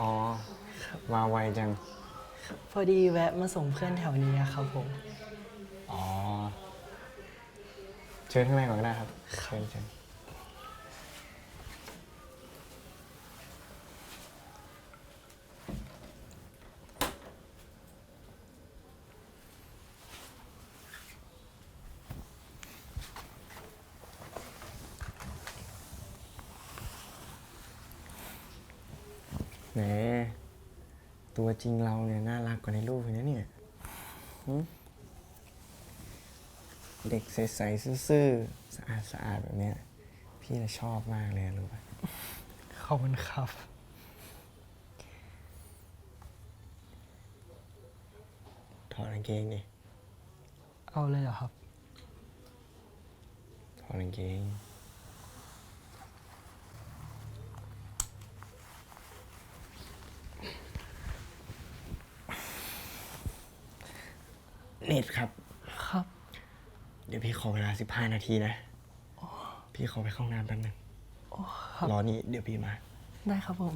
อ๋อ มาไวจัง พอดีแวะมาส่งเพื่อนแถวนี้อะครับผม อ๋อ เชิญข้างในก่อนก็ได้ครับ เชิญเชิญ แหมตัวจริงเราเนี่ยน่ารักกว่าในรูปเลยนะเนี่ยเด็กใสๆซื่อๆสะอาดสะอาดๆแบบเนี้ยพี่จะชอบมากเลยรู้ป่ะขอบคุณครับ ถอดกางเกงดิเอาเลยเหรอครับ ถอดกางเกง เน็ตครับ ครับ เดี๋ยวพี่ขอเวลา15นาทีนะ พี่ขอไปเข้าห้องน้ำแป๊บนึงครับรอนี่เดี๋ยวพี่มา ได้ครับผม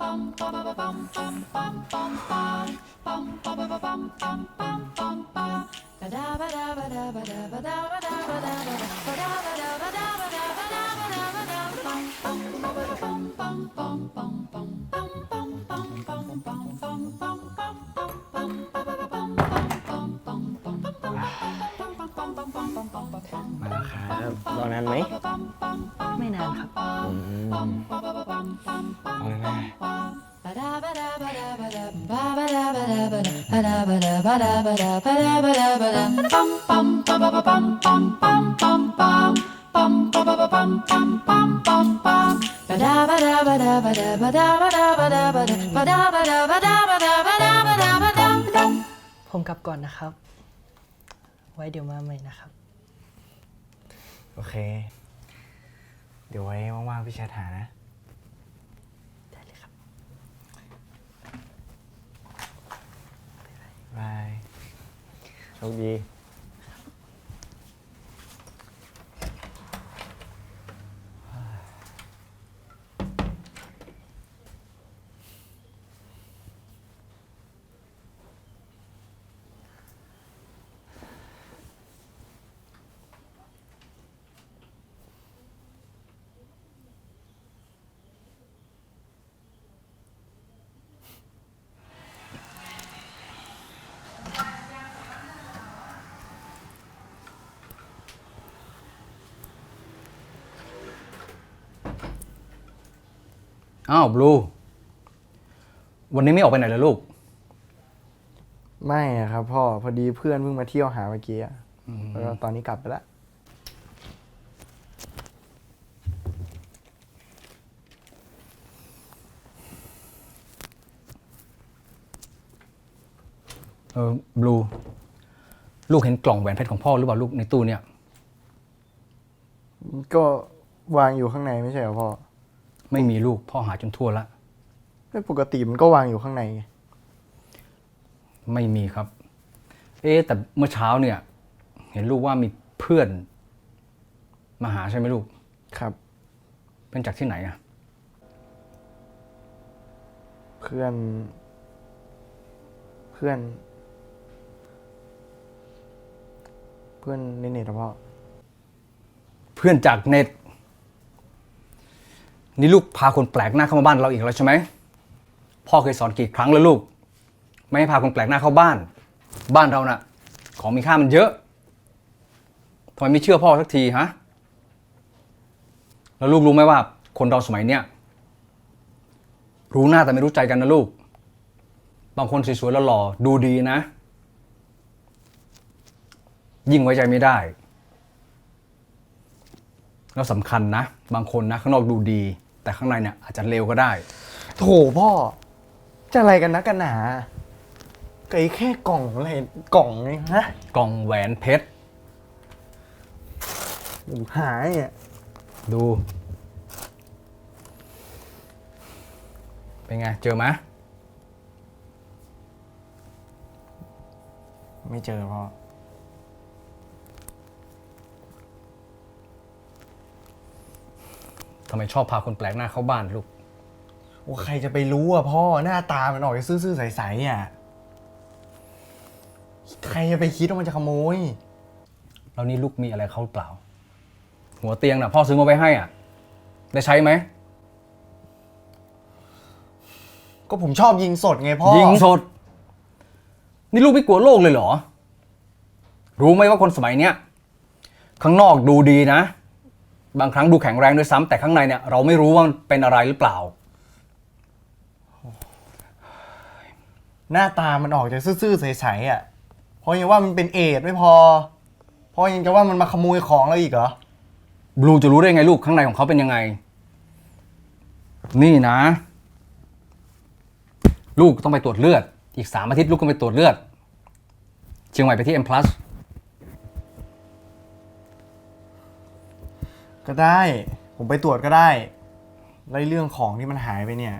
มา รับรอนานไหมไม่นานครับอืมเอาเลยแม่ผมกลับก่อนนะครับ ไว้เดี๋ยวมาใหม่นะครับ โอเค เดี๋ยวไว้ว่างๆพี่แชทหานะ ได้เลยครับบายโชคดี อ้าวบลู วันนี้ไม่ออกไปไหนเลยลูก ไม่อะครับพ่อพอดีเพื่อนเพิ่งมาเที่ยวหาเมื่อกี้อะแล้วก็ตอนนี้กลับไปแล้วเออบลู ลูกเห็นกล่องแหวนเพชรของพ่อหรือเปล่าลูกในตู้เนี่ย ก็วางอยู่ข้างในไม่ใช่เหรอพ่อ ไม่มีลูกพ่อหาจนทั่วละไม่ปกติมันก็วางอยู่ข้างในไงไม่มีครับ เอ๊ะแต่เมื่อเช้าเนี่ย เห็นลูกว่ามีเพื่อน มาหาใช่ไหมลูก ครับ เป็นจากที่ไหนอะเพื่อน เพื่อน เพื่อนในเน็ตเหรอพ่อ เพื่อนจากเน็ต นี่ลูกพาคนแปลกหน้าเข้ามาบ้านเราอีกแล้วใช่ไหมพ่อเคยสอนกี่ครั้งแล้วลูก ไม่ให้พาคนแปลกหน้าเข้าบ้าน บ้านเราน่ะ ของมีค่ามันเยอะทำไมไม่เชื่อพ่อสักทีฮะแล้วลูกรู้ไหมว่า คนเราสมัยเนี้ยรู้หน้าแต่ไม่รู้ใจกันนะลูก บางคนสวยๆแล้วหล่อดูดีนะ ยิ่งไว้ใจไม่ได้แล้วสำคัญนะ บางคนนะข้างนอกดูดี แต่ข้างในเนี่ยอาจจะเลวก็ได้ โถพ่อ จะอะไรกันนะกันหนาไก่แค่กล่องอะไรกล่องเองฮะกล่องแหวนเพชรผมหายอะดู เป็นไง เจอไหมไม่เจอพ่อ ทำไมชอบพาคนแปลกหน้าเข้าบ้านลูกว่าใครจะไปรู้อะพ่อหน้าตามันออกจะซื่อๆใสๆอะ ใครจะไปคิดว่ามันจะขโมย แล้วนี่ลูกมีอะไรเข้าหรือเปล่า หัวเตียงน่ะพ่อซื้อมาไว้ให้อะ ได้ใช้ไหม ก็ผมชอบยิงสดไงพ่อยิงสด นี่ลูกไม่กลัวโลกเลยเหรอ รู้ไหมว่าคนสมัยเนี้ย ข้างนอกดูดีนะ บางครั้งดูแข็งแรงด้วยซ้ำแต่ข้างในเนี่ยเราไม่รู้ว่ามันเป็นอะไรหรือเปล่า หน้าตามันออกจะซื่อๆใสๆอะเพราะยังว่ามันเป็นเอดส์ไม่พอ เพราะยังจะว่ามันมาขโมยของเราอีกเหรอบลูจะรู้ได้ไงลูกข้างในของเขาเป็นยังไง นี่นะ ลูกต้องไปตรวจเลือด อีกสามอาทิตย์ลูกก็ไปตรวจเลือด เชียงใหม่ไปที่ M ก็ได้ ผมไปตรวจก็ได้แล้วไอ้เรื่องของที่มันหายไปเนี่ย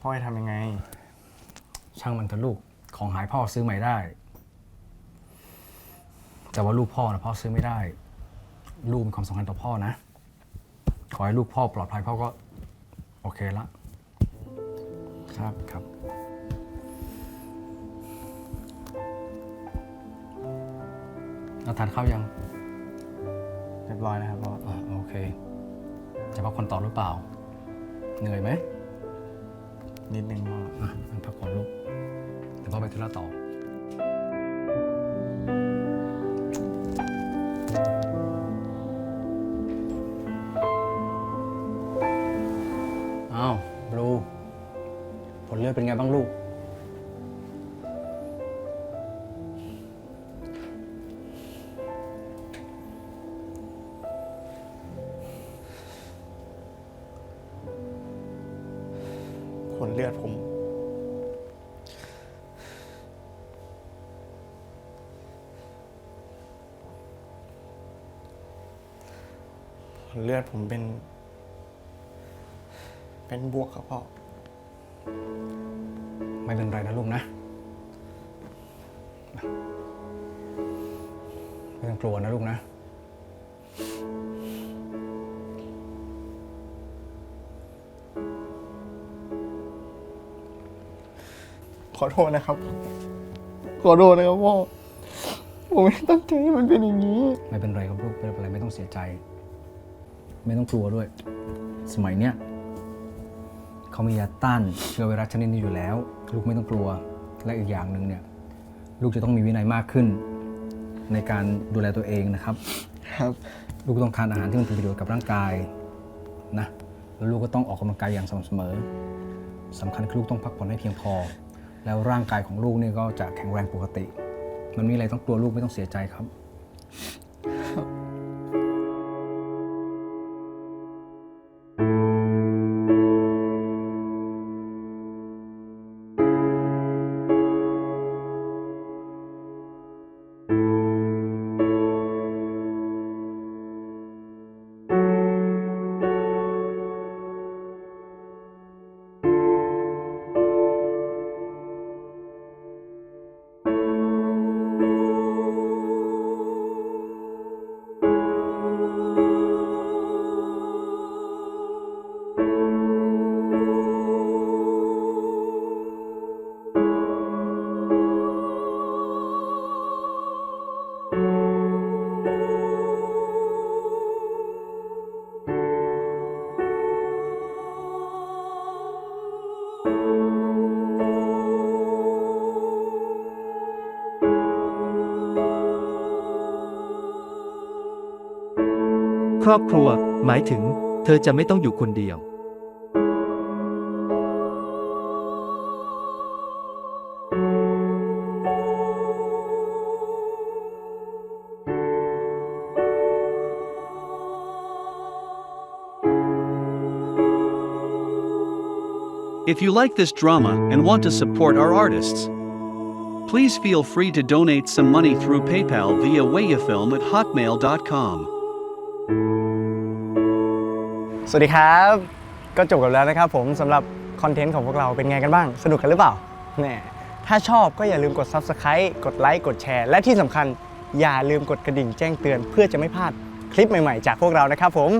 พ่อจะทำยังไง ช่างมันเถอะลูกของหายพ่อซื้อใหม่ได้ แต่ว่าลูกพ่อนะพ่อซื้อไม่ได้ ลูกมีความสำคัญต่อพ่อนะ ขอให้ลูกพ่อปลอดภัยพ่อก็ โอเคละครับครับ เราทานข้าวยัง เรียบร้อยนะครับพ่ออ่าโอ เค จะพักผ่อนต่อหรือเปล่า เหนื่อยไหมนิดนึงพ่ออะงั้นพักผ่อนลูกเดี๋ยวพ่อไปธุระต่ออ้ ลเลือดผม ผลเลือดผมเป็น เป็นบวกครับพ่อ ไม่เป็นไรนะลูกนะ ไม่ต้องกลัวนะลูกนะ อโทษนะครับ ขอโทษนะครับพ่อผมไม่ได้ตั้งใจให้มันเป็นอย่างนี้ ไม่เป็นไรครับลูกไม่เป็นไรไม่ต้องเสียใจ ไม่ต้องกลัวด้วย สมัยเนี้ยเขามียาต้านเชื้อไวรัสชนิดนี้อยู่แล้ว ลูกไม่ต้องกลัวและอีกอย่างหนึ่งเนี่ย ลูกจะต้องมีวินัยมากขึ้น ในการดูแลตัวเองนะครับ ครับ ลูกก็ต้องทานอาหารที่มันเป็นประโยชน์กับร่างกายนะแล้วลูกก็ต้องออกกำลังกายอย่างสม่ำเสมอสำคัญคือลูกต้องพักผ่อนให้เพียงพอ แล้วร่างกายของลูกเนี่ยก็จะแข็งแรงปกติ มันมีอะไรต้องกลัวลูกไม่ต้องเสียใจครับ ครอบครัว หมายถึง เธอจะไม่ต้องอยู่คนเดียว If you like this drama and want to support our artists, please feel free to donate some money through PayPal via wayafilm at hotmail.com. สวัสดีครับ ก็จบกันแล้วนะครับผมสำหรับคอนเทนต์ของพวกเราเป็นไงกันบ้าง สนุกกันหรือเปล่าแน่ถ้าชอบก็อย่าลืมกด Subscribe กดไลค์กดแชร์ และที่สำคัญอย่าลืมกดกระดิ่งแจ้งเตือน เพื่อจะไม่พลาดคลิปใหม่ๆ จากพวกเรานะครับผม